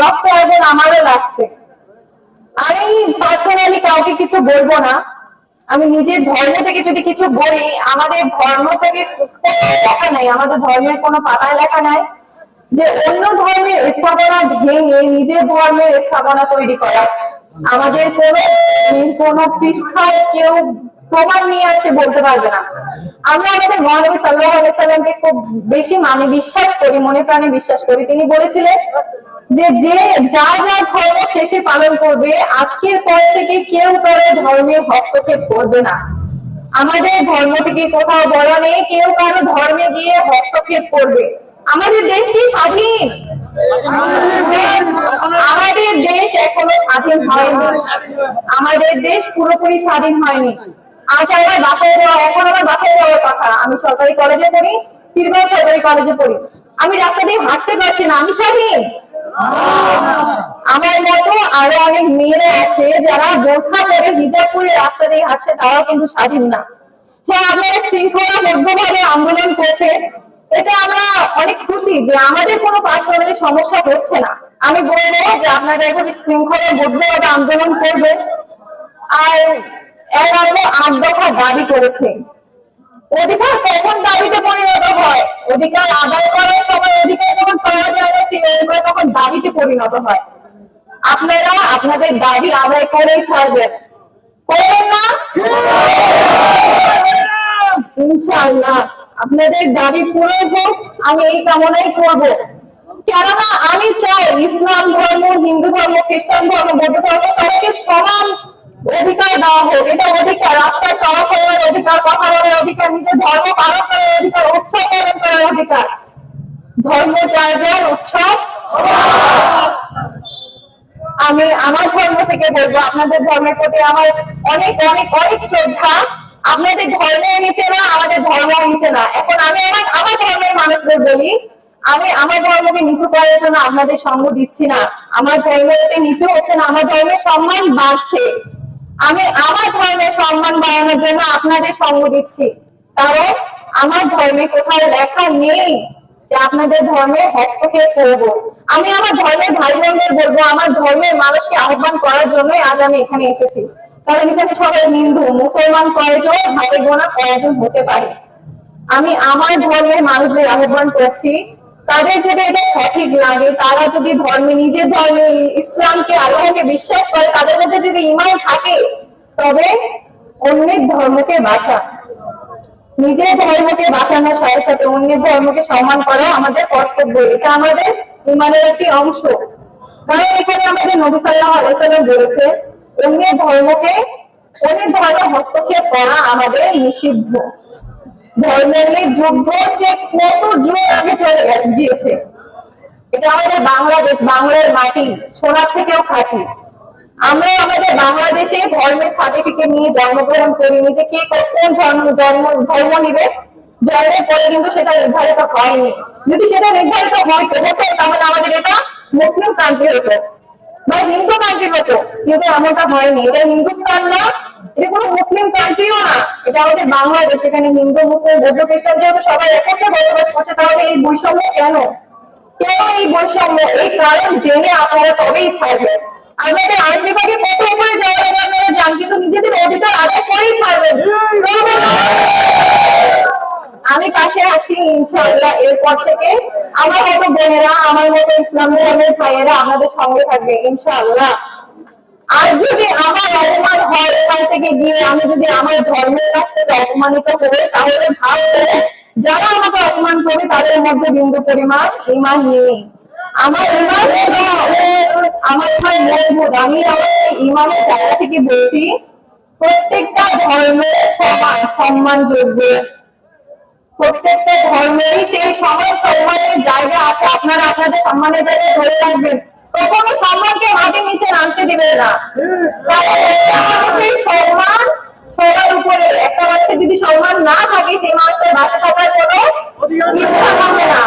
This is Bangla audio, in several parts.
রক্ত এখন আমারও লাগছে। আমি পার্সোনালি কাউকে কিছু বলব না। আমি নিজের ধর্ম থেকে যদি কিছু বলি, আমাদের ধর্ম থেকে লেখা নাই, আমাদের ধর্মের কোনো পাতায় লেখা নাই যে অন্য ধর্মের স্থাপনা ভেঙে নিজের ধর্মের স্থাপনা তৈরি করা। আমাদের কোন কোন পৃষ্ঠায় কেউ প্রমাণ নিয়ে আছে বলতে পারবে না। আমরা আমাদের মহানবী সাল্লাহ সাল্লামকে খুব বেশি মানে বিশ্বাস করি, মনে প্রাণে বিশ্বাস করি। তিনি বলেছিলেন যে যে যা যা ধর্ম শেষে পালন করবে, আজকের পর থেকে কেউ কারও ধর্মে হস্তক্ষেপ করবে না। আমাদের ধর্ম থেকে কোথাও বলা নেই, কেউ কারও ধর্মে গিয়ে হস্তক্ষেপ করবে। আমাদের দেশ কি স্বাধীন? আমাদের দেশ এখনও স্বাধীন হয়নি। আমাদের দেশ পুরোপুরি স্বাধীন হয়নি। আজ আমার বাসায় যাওয়া, এখন আমার বাসায় যাওয়ার কথা। আমি সরকারি কলেজে পড়ি পীরগঞ্জ সরকারি কলেজে পড়ি। আমি রাস্তা দিয়ে হাঁটতে পারছি না, আমি স্বাধীন। আমার মতো আরও অনেক মেয়েরা আছে যারা বোরখা পরে হিজাব রাস্তা দিয়ে হাঁটছে, তারাও কিন্তু স্বাধীন না। হ্যাঁ আপনারা শৃঙ্খলাবদ্ধভাবে আন্দোলন করছে এটা আমরা অনেক খুশি যে আমাদের কোনো পার্সোনালি সমস্যা হচ্ছে না। আমি বলব যে আপনারা এখন শৃঙ্খলাবদ্ধভাবে আন্দোলন করবে আর এর আগে আট দফা দাবি করেছে। অধিকার কখন দাবিতে পরিণত হয়? অধিকার আদায় করার সময় অধিকার যখন পাওয়া যায় না, সেই অধিকার তখন দাবিতে পরিণত হয়। আপনারা আপনাদের দাবি আদায় করেই ছাড়বেন। করবেন না? ইনশাআল্লাহ। আপনাদের দাবি পূরণ হোক, আমি এই কামনাই করব। কেননা আমি চাই ইসলাম ধর্ম, হিন্দু ধর্ম, খ্রিস্টান ধর্ম, বৌদ্ধ ধর্ম সবাইকে সমান অধিকার দেওয়া হোক। এটা অধিকার, রাস্তায় চলাফেরার অধিকার, কথা বলার অধিকার, নিজের ধর্ম পালন করার অধিকার উৎসব পালন করার অধিকার ধর্ম যার যার উৎসব। আমি আমার ধর্ম থেকে বলব, আপনাদের ধর্মের প্রতি আমার অনেক অনেক অনেক শ্রদ্ধা। আপনাদের ধর্মের নিচে না, আমাদের ধর্ম নিচে না। এখন আমি আমার আমার ধর্মের মানুষদের বলি, আমি আমার ধর্মকে নিচু করার জন্য আপনাদের সঙ্গ দিচ্ছি না। আমার ধর্মকে নিচু হচ্ছে না, আমার ধর্মের সম্মান বাড়ছে। আমি আমার ধর্মের সম্মান বাড়ানোর জন্য আপনাদের সঙ্গ দিচ্ছি। কারণ আমার ধর্মে কোথাও লেখা নেই যে আপনাদের ধর্মে হস্তক্ষেপ করব। আমি আমার ধর্মের ভাই বোনদের বলব, আমার ধর্মের মানুষকে আহ্বান করার জন্যই আজ আমি এখানে এসেছি। কারণ এখানে সবাই হিন্দু, মুসলমান কয়জন ভাই বোনা কয়জন হতে পারে। আমি আমার ধর্মের মানুষদের আহ্বান করছি। তাদের যদি এটা সঠিক লাগে, তারা যদি ধর্মে, নিজের ধর্মে, ইসলামকে, আল্লাহকে বিশ্বাস করে, তাদের মধ্যে যদি ইমান থাকে, তবে অন্যের ধর্মকে বাঁচা নিজের ধর্মকে বাঁচানোর সাথে সাথে অন্যের ধর্মকে সম্মান করা আমাদের কর্তব্য। এটা আমাদের ইমানের একটি অংশ। কারণ এখানে আমাদের নবী সাল্লাহ আলাইসাল্লাম বলেছে, অন্যের ধর্মকে, অন্যের ধর্মে হস্তক্ষেপ করা আমাদের নিষিদ্ধ। ধর্মের যুদ্ধ সে কত যুগ আগে চলে গিয়েছে। এটা আমাদের বাংলাদেশ, বাংলার মাটি, সোনার থেকেও খাঁটি। আমরা আমাদের বাংলাদেশে ধর্মের সার্টিফিকেট নিয়ে জন্মগ্রহণ করি নিজে কে কোন ধর্ম জন্ম, ধর্ম নিবে। জন্মের পরে কিন্তু সেটা নির্ধারিত হয়নি। যদি সেটা নির্ধারিত হয়তো হতো, তাহলে আমাদের এটা মুসলিম কান্ট্রি হতো বা হিন্দু কান্ট্রি হতো। কিন্তু এমনটা হয়নি। এটা হিন্দুস্তান না, এটা কোনো মুসলিম কান্ট্রিও না। এটা আমাদের বাংলাদেশ। এখানে হিন্দু, মুসলিম, বৌদ্ধ, খ্রিস্টান যেহেতু সবাই একত্রে বসবাস করছে, তাহলে এই বৈষম্য কেন? কেন এই বৈষম্য? এই কারণ জেনে আপনারা তবেই ছাড়বেন। আমাদের কত উপরে যাওয়ার আপনারা যান কিন্তু নিজেদের অধিকার করেই ছাড়বেন। আমি আছি এরপর থেকে আমার মতো বোনেরা, আমার মতো ইসলাম ধর্মের ভাইয়েরা আপনাদের সঙ্গে থাকবে আর যদি আমার অপমান হয়, এখান থেকে গিয়ে আমি যদি আমার ধর্মের কাছ থেকে অপমানিত হই, তাহলে ভাববো যারা আমাকে অপমান করবে তাদের মধ্যে বিন্দু পরিমাণ ইমান নেই। আমার ইমান আমার ইমান মজবুত আমি ইমানের জায়গা থেকে বলছি, প্রত্যেকটা ধর্মের সমান, সম্মানযোগ্য। প্রত্যেকটা ধর্মেরই সেই সমান সম্মানের জায়গা আছে। আপনারা আপনাদের সম্মানের জায়গা ধরে রাখবেন। কখনো সম্মানকে মাটির নিচে নামতে দিবেন না। মানুষের সম্মান সবার উপরে। একটা মানুষের যদি সম্মান না থাকে সেই মানুষের বাঁচে থাকার কোনো ইচ্ছা হবে না।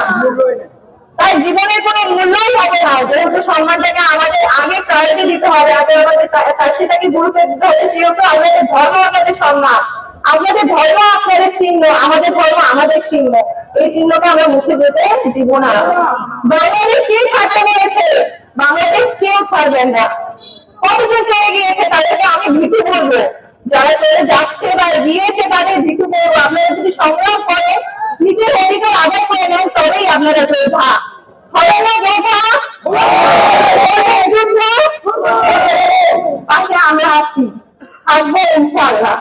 তার জীবনের কোনো মূল্যই হবে না। যেহেতু সম্মানটাকে আমাদের আগে প্রায়োরিটি দিতে হবে, আগে আমাদের তা- তার সেটাকে গুরুত্ব দিতে হবে, সেহেতু আমাদের ধর্ম আমাদের সম্মান। আমাদের ধর্ম আপনাদের চিহ্ন, আমাদের ধর্ম আমাদের চিহ্ন। এই চিহ্নকে আমরা মুছে যেতে দিব না। বাংলাদেশ কে ছাড়তে পেরেছে? বাংলাদেশ পারবেন না। কতজন চলে গিয়েছে তাদেরকে আমি ভীতু বলব। যারা চলে যাচ্ছে বা গিয়েছে তাদের ভীতু বলব। আপনারা যদি সংগ্রাম করে নিজের অধিকার আদায় করে নেন, তবেই আপনারা যোদ্ধা পাশে আমরা আছি। থাকব ইনশাআল্লাহ।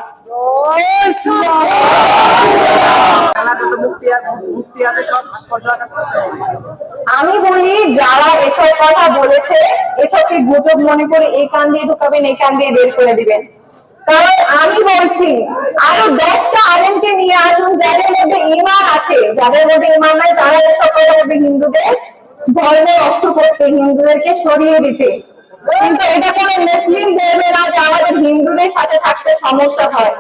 খেলাতে তো মুক্তি মুক্তি আছে সব ভাস্কর্য আছে আমি বলি, যারা এসব কথা বলেছে, এসবকে গুজব মনে করে এই কান দিয়ে ঢুকাবেন, এই কান দিয়ে বের করে দিবেন। কারণ আমি বলছি, আরও দশটা আলেমকে নিয়ে আসুন, যাদের মধ্যে ইমান আছে। যাদের মধ্যে ইমান নাই, তারা এসব হিন্দুদের ধর্ম নষ্ট করতে হিন্দুদেরকে সরিয়ে দিতে। কিন্তু এটা মুসলিম আমাদের হিন্দুদের সাথে থাকতে সমস্যা হয়।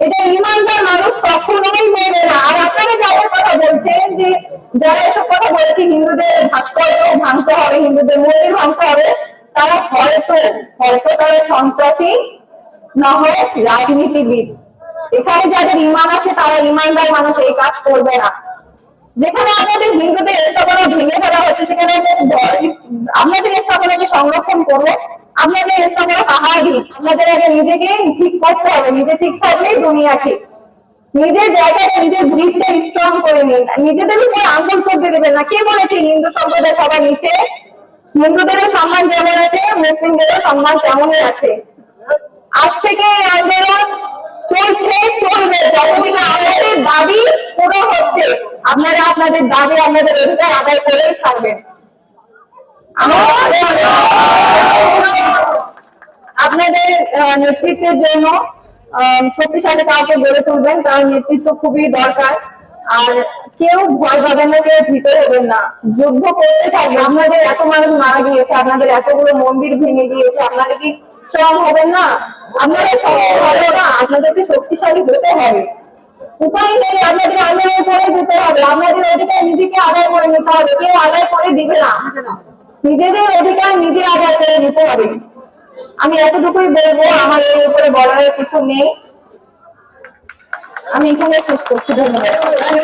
এটা ইমানদার মানুষ কখনোই বলবে না। আর আপনারা যাদের কথা বলছেন যে, যারা এসব কথা বলেছে, হিন্দুদের ভাস্কর্য ভাঙতে হবে, হিন্দুদের মন্দির ভাঙতে হবে, তারা হয়তো হয়তো তারা সন্ত্রাসী, না হয় রাজনীতিবিদ। এখানে যাদের ইমান আছে, তারা ইমানদার মানুষ, এই কাজ করবে না। যেখানে আপনাদের হিন্দুদের স্থাপনা ভেঙে ফেলা হচ্ছে সেখানে আপনাদের স্থাপনাকে সংরক্ষণ করব আপনাদের স্থাপনা কাহারি আপনাদের আগে নিজেকে ঠিক করতে হবে, নিজে ঠিক থাকলেই দুনিয়া ঠিক নিজের জায়গাটা, নিজের ভিতটা স্ট্রং করে নিন। নিজেদের উপর আঙ্গুল তুলতে দেবেন না। কে বলেছে হিন্দু সম্প্রদায় সবার নিচে? হিন্দুদেরও সম্মান যেমন আছে, মুসলিমদেরও সম্মান তেমনই আছে। আজ থেকে আন্দোলন চলছে, চলবে। যতদিন আমাদের দাবি পুরো হচ্ছে আপনারা আপনাদের দাবি আপনাদের অধিকার আদায় করেই ছাড়বেন। আপনাদের নেতৃত্বের জন্য শক্তিশালী কাউকে গড়ে তুলবেন কারণ নেতৃত্ব খুবই দরকার। আর কেউ ভয় পাবেন না কেউ ভীত হবেন না। যুদ্ধ করতে থাকবে আপনাদের এত মানুষ মারা গিয়েছে আপনাদের এতগুলো মন্দির ভেঙে গিয়েছে আপনারা কি স্ট্রং হবেন না? আপনারা শক্তি হবে না আপনাদেরকে শক্তিশালী হতে হবে। উপায় নেই আন্দোলন করে হবে। অধিকার নিজেকে আদায় করে নিতে হবে। কেউ আদায় করে দিবে না। নিজেদের অধিকার নিজে আদায় করে নিতে হবে। আমি এতটুকুই বলব, আমার এর উপরে বলার কিছু নেই। আমি এখানে শেষ করছি। ধন্যবাদ।